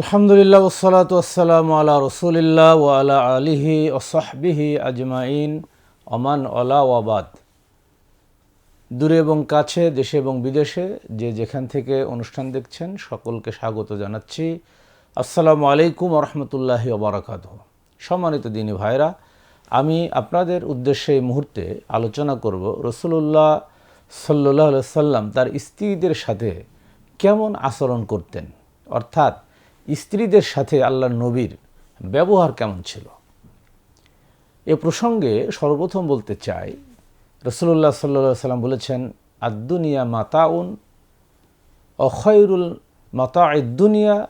আলহামদুলিল্লাহ ওসালাত ওসালাম আলা রসুলিল্লাহ ও আলা আলিহি ওসাহবিহি আজমাইন। অমান অলা ওয়াবাদ দূরে এবং কাছে, দেশে এবং বিদেশে যে যেখান থেকে অনুষ্ঠান দেখছেন, সকলকে স্বাগত জানাচ্ছি। আসসালামু আলাইকুম রহমতুল্লাহি ওবরাকাত সম্মানিত দিনী ভাইরা আমি আপনাদের উদ্দেশ্যে এই মুহূর্তে আলোচনা করব রসুল্লাহ সাল্লাহ সাল্লাম তার স্ত্রীদের সাথে কেমন আচরণ করতেন। অর্থাৎ স্ত্রীদের সাথে আল্লাহ নবীর ব্যবহার কেমন ছিল? এ প্রসঙ্গে সর্বপ্রথম বলতে চাই রসুল্লাহ সাল্লা সাল্লাম বলেছেন আদুনিয়া মাতাউন অখয়রুল মাতা দুনিয়া,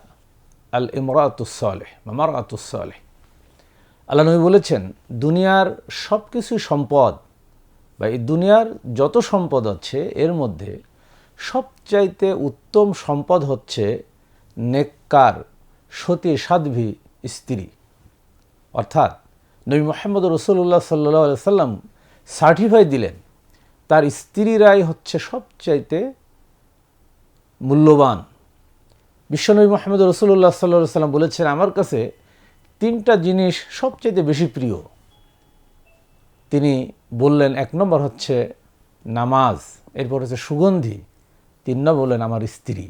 আল ইমরাতুসলেহ মামার আতুসলেহ আল্লাহ নবী বলেছেন, দুনিয়ার সব কিছু সম্পদ বা এই দুনিয়ার যত সম্পদ আছে, এর মধ্যে সবচাইতে উত্তম সম্পদ হচ্ছে নেককার, সতী, সাধ্বী স্ত্রী। অর্থাৎ নবী মোহাম্মদ রসুল্লাহ সাল্লাহ সাল্লাম সার্টিফাই দিলেন, তার স্ত্রীরাই হচ্ছে সবচাইতে মূল্যবান। বিশ্বনবী মোহাম্মদ রসুল্লাহ সাল্লাহ সাল্লাম বলেছেন, আমার কাছে তিনটা জিনিস সবচাইতে বেশি প্রিয়। তিনি বললেন, এক নম্বর হচ্ছে নামাজ, এরপর হচ্ছে সুগন্ধি, তিন নম্বর বললেন, আমার স্ত্রী।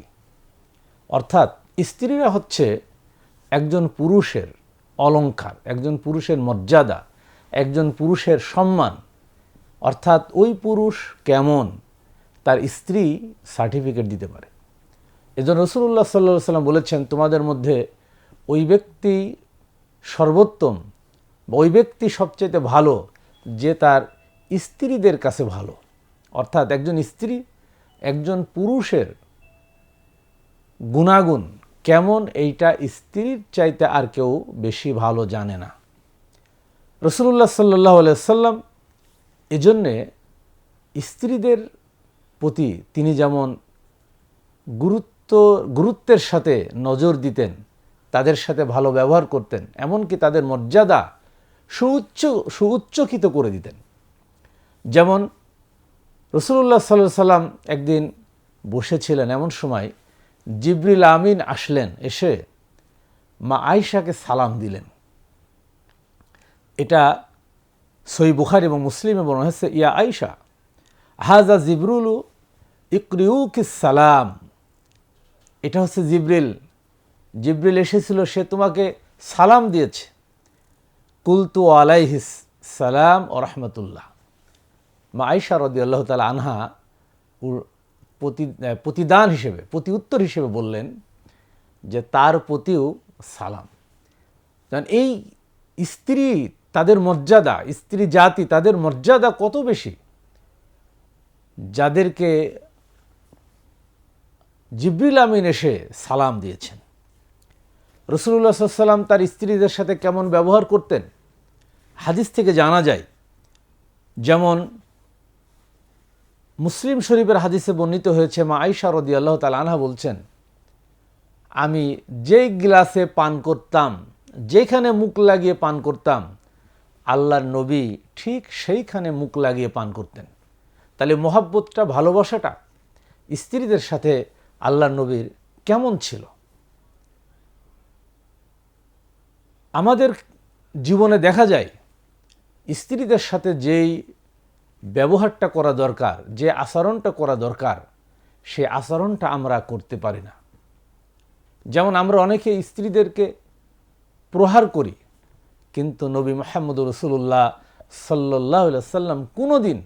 অর্থাৎ স্ত্রীরা হচ্ছে একজন পুরুষের অলঙ্কার, একজন পুরুষের মর্যাদা, একজন পুরুষের সম্মান। অর্থাৎ ওই পুরুষ কেমন তার স্ত্রী সার্টিফিকেট দিতে পারে। এজন রসুল্লাহ সাল্লা সাল্লাম বলেছেন, তোমাদের মধ্যে ওই ব্যক্তি সর্বোত্তম ওই ব্যক্তি সবচেয়ে ভালো যে তার স্ত্রীদের কাছে ভালো। অর্থাৎ একজন স্ত্রী একজন পুরুষের গুণাগুণ কেমন এইটা স্ত্রীর চাইতে আর কেউ বেশি ভালো জানে না। রসুল্লাহ সাল্লাহ সাল্লাম এজন্যে স্ত্রীদের প্রতি তিনি যেমন গুরুত্ব, গুরুত্বের সাথে নজর দিতেন, তাদের সাথে ভালো ব্যবহার করতেন, এমনকি তাদের মর্যাদা সুউচ্চ, সুউচ্চকিত করে দিতেন। যেমন রসুল্লাহ সাল্লাহ সাল্লাম একদিন বসেছিলেন এমন সময় জিবরিল আমিন আসলেন, এসে মা আয়সাকে সালাম দিলেন। এটা সই বুখার এবং মুসলিমে বলা হয়েছে, ইয়া আয়সা হাজা জিবরুলু ইকরিউকি সালাম। এটা হচ্ছে জিব্রিল। জিব্রিল এসেছিল, সে তোমাকে সালাম দিয়েছে। কুলতু আলাইহিস সালাম ও রহমতুল্লাহ। মা আয়সা রদি আল্লাহ তালা আনহা প্রতি প্রতিদান হিসেবে প্রতি উত্তর হিসেবে বললেন যে তার প্রতিও সালাম। কারণ এই স্ত্রী তাদের মর্যাদা, স্ত্রী জাতি তাদের মর্যাদা কত বেশি? যাদেরকে জিব্রিল আমিন এসে সালাম দিয়েছেন। রসুল্লাহ সাল্লাম তার স্ত্রীদের সাথে কেমন ব্যবহার করতেন? হাদিস থেকে জানা যায়, যেমন মুসলিম শরীফের হাদিসে বর্ণিত হয়েছে, মা আইসা রদি আল্লাহ তাল আনহা বলছেন, আমি যেই গ্লাসে পান করতাম, যেখানে মুখ লাগিয়ে পান করতাম, আল্লাহর নবী ঠিক সেইখানে মুখ লাগিয়ে পান করতেন। তাহলে মোহাব্বতটা, ভালোবাসাটা স্ত্রীদের সাথে আল্লাহর নবীর কেমন ছিল? আমাদের জীবনে দেখা যায়, স্ত্রীদের সাথে যেই ব্যবহারটা করা দরকার, যে আচরণটা করা দরকার, সে আচরণটা আমরা করতে পারি না। যেমন আমরা অনেকে স্ত্রীদেরকে প্রহার করি, কিন্তু নবী মাহমুদ রসুল্লাহ সাল্লাহ সাল্লাম কোনো দিন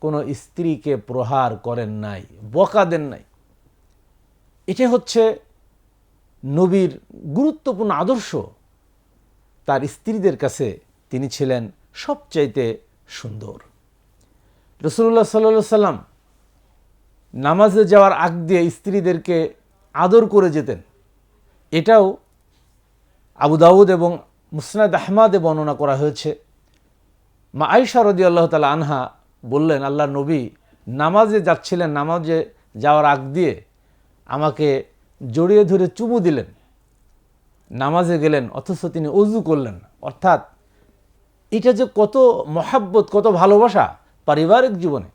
কোনো স্ত্রীকে প্রহার করেন নাই, বকা দেন নাই। এটা হচ্ছে নবীর গুরুত্বপূর্ণ আদর্শ। তার স্ত্রীদের কাছে তিনি ছিলেন সবচাইতে সুন্দর। রসুল্লাহ সাল্লা সাল্লাম নামাজে যাওয়ার আগ দিয়ে স্ত্রীদেরকে আদর করে যেতেন। এটাও আবু দাউদ এবং মুসনাদ আহমাদে বর্ণনা করা হয়েছে। মা আয়সা রদি আল্লাহ তালা আনহা বললেন আল্লাহ নবী নামাজে যাচ্ছিলেন, নামাজে যাওয়ার আগ দিয়ে আমাকে জড়িয়ে ধরে চুমু দিলেন। নামাজে গেলেন, অথচ তিনি অজু করলেন। অর্থাৎ এটা যে কত মহাব্বত, কত ভালোবাসা! পারিবারিক জীবনে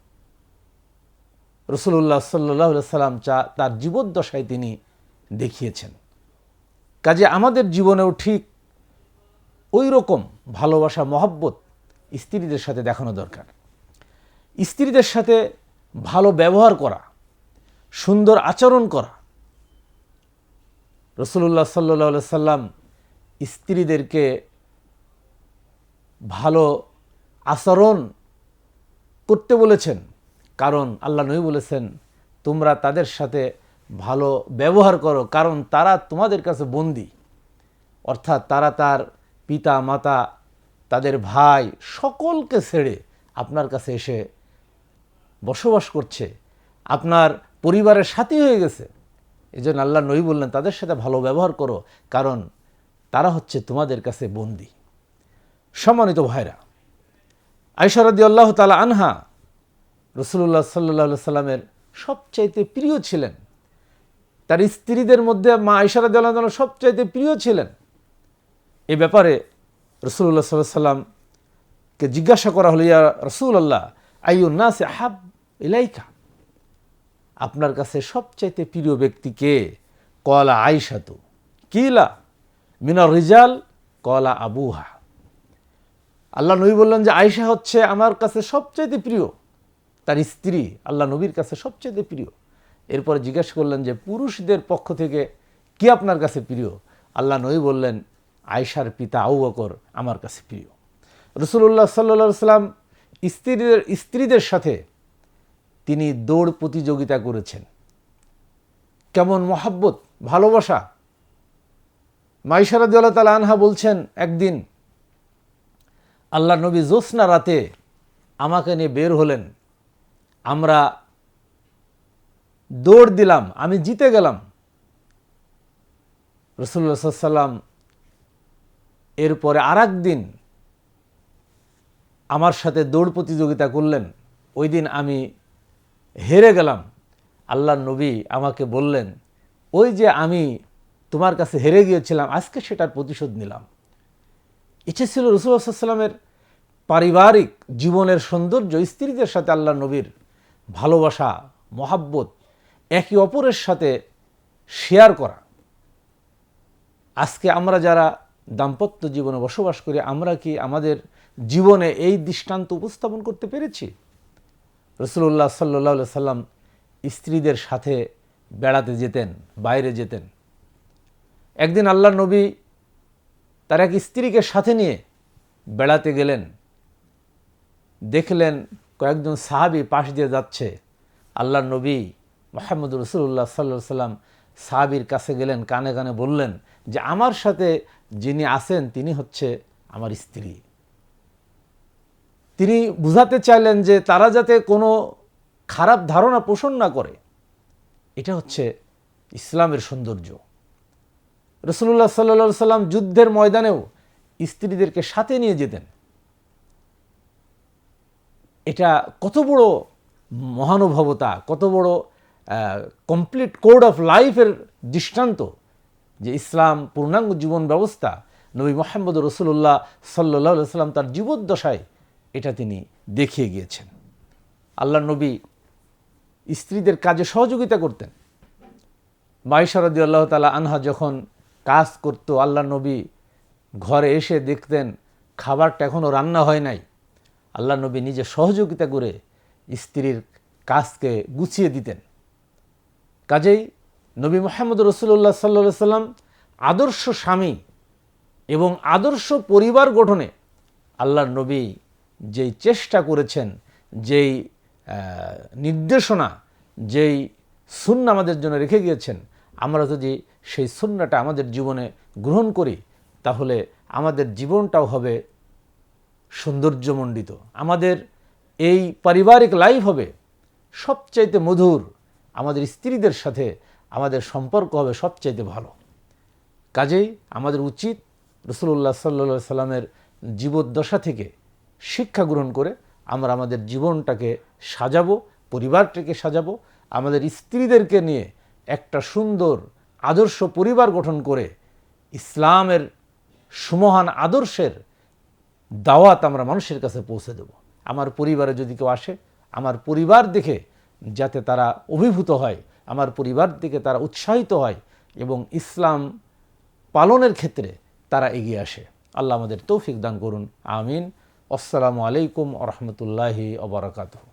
রসুল্লাহ সাল্লাহ সাল্লাম চা তার জীবদ্দশায় তিনি দেখিয়েছেন। কাজে আমাদের জীবনেও ঠিক ওই রকম ভালোবাসা, মহব্বত স্ত্রীদের সাথে দেখানো দরকার। স্ত্রীদের সাথে ভালো ব্যবহার করা, সুন্দর আচরণ করা। রসুল্লাহ সাল্লাহ সাল্লাম স্ত্রীদেরকে ভালো আচরণ করতে বলেছেন। কারণ আল্লাহ নবী বলেছেন, তোমরা তাদের সাথে ভালো ব্যবহার করো, কারণ তারা তোমাদের কাছে বন্দি। অর্থাৎ তারা তার পিতা মাতা তাদের ভাই সকলকে ছেড়ে আপনার কাছে এসে বসবাস করছে। আপনার পরিবারের সাথী হয়ে গেছে। এই জন্য আল্লাহ নবী বললেন, তাদের সাথে ভালো ব্যবহার করো, কারণ তারা হচ্ছে তোমাদের কাছে বন্দি। সম্মানিত ভাইরা আইসারদি আল্লাহ তালা আনহা রসুল্লাহ সাল্লাহ সাল্লামের সবচাইতে প্রিয় ছিলেন। তার স্ত্রীদের মধ্যে মা আইসারদি আল্লাহ সবচাইতে প্রিয় ছিলেন। এ ব্যাপারে রসুল্লাহ সাল্লাহ সাল্লামকে জিজ্ঞাসা করা হলো, ইয়া রসুল্লাহ আইউন্না সে হাব ইলাইকা? আপনার কাছে সবচাইতে প্রিয় ব্যক্তি কে? কলা আইসাতু কিলা? মিনা রিজাল? কলা আবুহা। আল্লাহ নবী বললেন যে আয়সা হচ্ছে আমার কাছে সবচাইতে প্রিয়। তার স্ত্রী আল্লাহ নবীর কাছে সবচাইতে প্রিয়। এরপরে জিজ্ঞাসা করলেন যে পুরুষদের পক্ষ থেকে কি আপনার কাছে প্রিয়? আল্লাহ নবী বললেন আয়সার পিতা আউ বকর আমার কাছে প্রিয়। রসুল্লাহ সাল্লা সাল্লাম স্ত্রীদের স্ত্রীদের সাথে তিনি দৌড় প্রতিযোগিতা করেছেন। কেমন মহাব্বত, ভালোবাসা। মাইশারদ আনহা বলছেন, একদিন আল্লাহ নবী জোসনা রাতে আমাকে নিয়ে বের হলেন। আমরা দৌড় দিলাম, আমি জিতে গেলাম। রসুল্লা সাল্লাম এরপরে আর দিন আমার সাথে দৌড় প্রতিযোগিতা করলেন। ওই দিন আমি হেরে গেলাম। আল্লাহ নবী আমাকে বললেন, ওই যে আমি তোমার কাছে হেরে গিয়েছিলাম, আজকে সেটার প্রতিশোধ নিলাম। এটা ছিল রসুল্লাহামের পারিবারিক জীবনের সৌন্দর্য, স্ত্রীদের সাথে আল্লাহ নবীর ভালোবাসা, মহাব্বত, একে অপরের সাথে শেয়ার করা। আজকে আমরা যারা দাম্পত্য জীবনে বসবাস করি, আমরা কি আমাদের জীবনে এই দৃষ্টান্ত উপস্থাপন করতে পেরেছি? রসুল্লাহ সাল্লাহ সাল্লাম স্ত্রীদের সাথে বেড়াতে যেতেন, বাইরে যেতেন। একদিন আল্লাহ নবী তার এক স্ত্রীকে সাথে নিয়ে বেড়াতে গেলেন। দেখলেন কয়েকজন সাহাবি পাশ দিয়ে যাচ্ছে। আল্লাহ নবী মোহাম্মদ রসুল্লাহ সাল্লা সাল্লাম সাহাবির কাছে গেলেন, কানে কানে বললেন যে, আমার সাথে যিনি আছেন, তিনি হচ্ছে আমার স্ত্রী। তিনি বুঝাতে চাইলেন যে, তারা যাতে কোনো খারাপ ধারণা পোষণ না করে। এটা হচ্ছে ইসলামের সৌন্দর্য। রসুল্লাহ সাল্লা সাল্লাম যুদ্ধের ময়দানেও স্ত্রীদেরকে সাথে নিয়ে যেতেন। এটা কত বড় মহানুভবতা, কত বড় কমপ্লিট কোড অফ লাইফের দৃষ্টান্ত যে ইসলাম পূর্ণাঙ্গ জীবন ব্যবস্থা নবী মোহাম্মদ রসুল্লাহ সাল্লাহ সাল্লাম তার জীবদ্দশায় এটা তিনি দেখিয়ে গিয়েছেন। আল্লাহ নবী স্ত্রীদের কাজে সহযোগিতা করতেন। মাইশারদি আল্লাহ তালা আনহা যখন কাজ করত, আল্লাহ নবী ঘরে এসে দেখতেন খাবারটা এখনও রান্না হয় নাই। আল্লাহ নবী নিজে সহযোগিতা করে স্ত্রীর কাজকে গুছিয়ে দিতেন। কাজেই নবী মোহাম্মদ রসুল্লাহ সাল্লা সাল্লাম আদর্শ স্বামী এবং আদর্শ পরিবার গঠনে আল্লাহ নবী যেই চেষ্টা করেছেন, যেই নির্দেশনা, যেই শূন্য আমাদের জন্য রেখে গিয়েছেন আমরা যদি সেই শূন্যটা আমাদের জীবনে গ্রহণ করি, তাহলে আমাদের জীবনটাও হবে সৌন্দর্যমণ্ডিত। আমাদের এই পারিবারিক লাইফ হবে সবচাইতে মধুর। আমাদের স্ত্রীদের সাথে আমাদের সম্পর্ক হবে সবচাইতে ভালো। কাজেই আমাদের উচিত রসুল্লাহ সাল্লা সাল্লামের জীবদ্দশা থেকে শিক্ষা গ্রহণ করে আমরা আমাদের জীবনটাকে সাজাবো, পরিবারটাকে সাজাবো, আমাদের স্ত্রীদেরকে নিয়ে একটা সুন্দর আদর্শ পরিবার গঠন করে ইসলামের সুমহান আদর্শের দাওয়াত আমরা মানুষের কাছে পৌঁছে দেব। আমার পরিবারে যদি কেউ আসে, আমার পরিবার দেখে যাতে তারা অভিভূত হয়, আমার পরিবার থেকে তারা উৎসাহিত হয় এবং ইসলাম পালনের ক্ষেত্রে তারা এগিয়ে আসে। আল্লাহ আমাদের তৌফিক দান করুন। আমিন। আসসালামু আলাইকুম রহমতুল্লাহি অবরাকাতহ